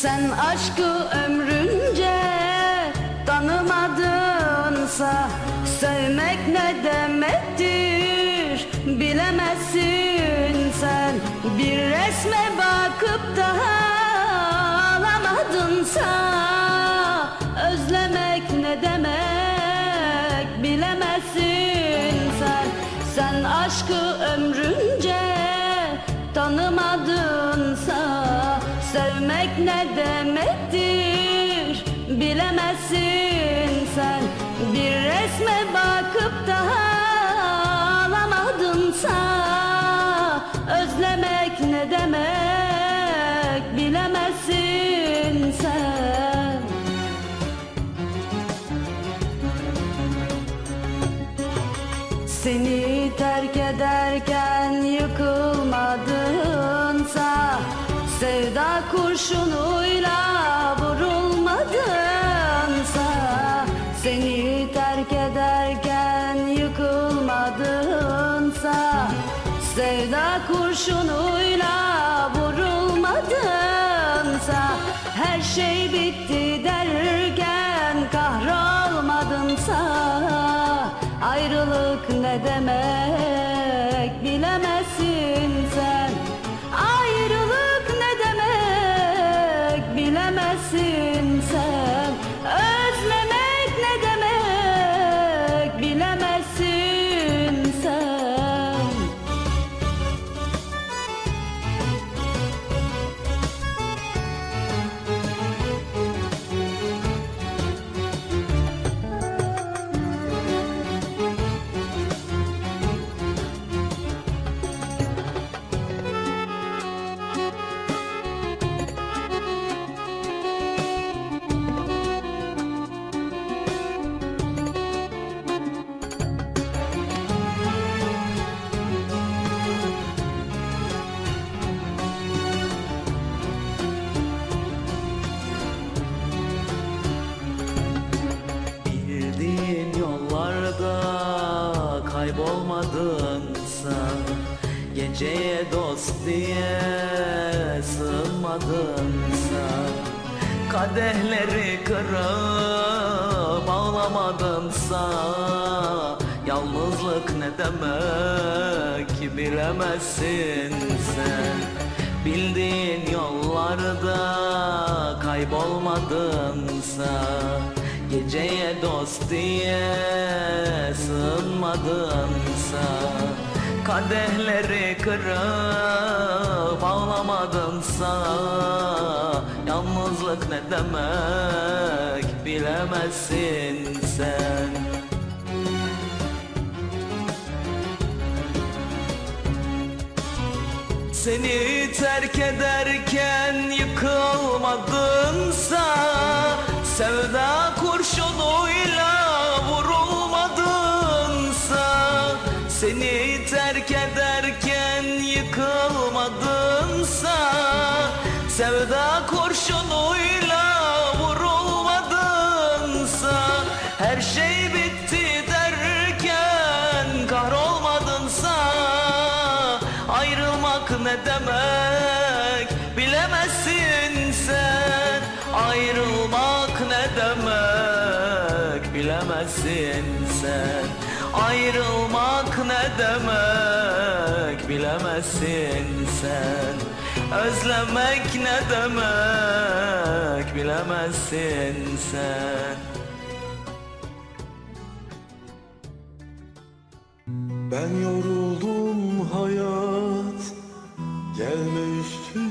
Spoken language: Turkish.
Sen aşkı ömrünce tanımadınsa Sevmek ne demektir? Bilemezsin sen. Bir resme bakıp da alamadınsa Sevmek ne demektir? Bilemezsin sen. Bir resme bakıp da alamadınsa Özlemek ne demek? Bilemezsin sen kurşunuyla vurulmadınsa Seni terk ederken yıkılmadınsa Sevda kurşunuyla vurulmadınsa Her şey bitti derken kahrolmadınsa Ayrılık ne demek Geceye dost diye sığınmadınsa Kadehleri kırıp ağlamadınsa Yalnızlık ne demek bilemezsin sen. Bildiğin yollarda kaybolmadınsa Geceye dost diye sığınmadınsa Kadehleri kırıp ağlamadınsa Yalnızlık ne demek bilemezsin sen. Seni terk ederken terk ederken yıkılmadınsa Sevda kurşunuyla vurulmadınsa Her şey bitti derken kahrolmadınsa Ayrılmak ne demek bilemezsin sen. Ayrılmak ne demek bilemezsin sen. Ayrılmak demek bilemezsin sen. Özlemek ne demek bilemezsin sen. Ben yoruldum hayat Gelme üstüme